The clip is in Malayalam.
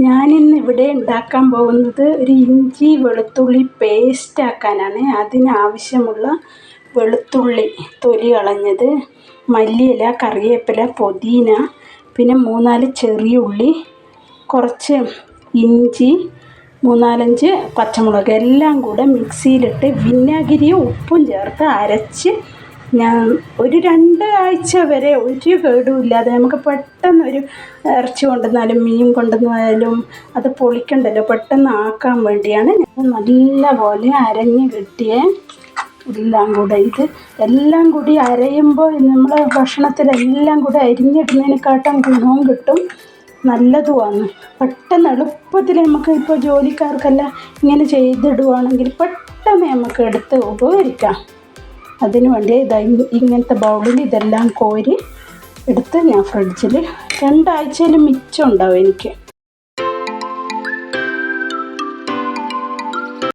ഞാനിന്ന് ഇവിടെ ഉണ്ടാക്കാൻ പോകുന്നത് ഒരു ഇഞ്ചി വെളുത്തുള്ളി പേസ്റ്റ് ആക്കാനാണ്. അതിനാവശ്യമുള്ള വെളുത്തുള്ളി തൊലി കളഞ്ഞത് മല്ലിയില കറിവേപ്പില പുതിന പിന്നെ മൂന്നാൽ ചെറിയ ഉള്ളി കുറച്ച് ഇഞ്ചി മൂന്നാലഞ്ച് പച്ചമുളക് എല്ലാം കൂടെ മിക്സിയിലിട്ട് വിനാഗിരിയും ഉപ്പും ചേർത്ത് അരച്ച് ഞാൻ ഒരു രണ്ട് ആഴ്ച വരെ ഒരു കേടുമില്ലാതെ നമുക്ക് പെട്ടെന്ന് ഒരു ഇറച്ചി കൊണ്ടുവന്നാലും മീൻ കൊണ്ടുവന്നാലും അത് പൊളിക്കണ്ടല്ലോ. പെട്ടെന്ന് ആക്കാൻ വേണ്ടിയാണ് ഞാൻ നല്ല പോലെ അരഞ്ഞ് കിട്ടിയ. എല്ലാം കൂടെ ഇത് എല്ലാം കൂടി അരയുമ്പോൾ നമ്മൾ ഭക്ഷണത്തിലെല്ലാം കൂടി അരിഞ്ഞിടുന്നതിനെക്കാട്ടും ഗുണവും കിട്ടും. നല്ലതുമാണ്. പെട്ടെന്ന് എളുപ്പത്തിൽ നമുക്ക് ഇപ്പോൾ ജോലിക്കാർക്കെല്ലാം ഇങ്ങനെ ചെയ്തിടുവാണെങ്കിൽ പെട്ടെന്ന് നമുക്ക് എടുത്ത് ഉപകരിക്കാം. അതിന് വേണ്ടി ഇതാ ഇങ്ങനത്തെ ബൗളിൽ ഇതെല്ലാം കോരി എടുത്ത് ഞാൻ ഫ്രിഡ്ജിൽ രണ്ടാഴ്ചയിൽ മിച്ചം ഉണ്ടാവും എനിക്ക്.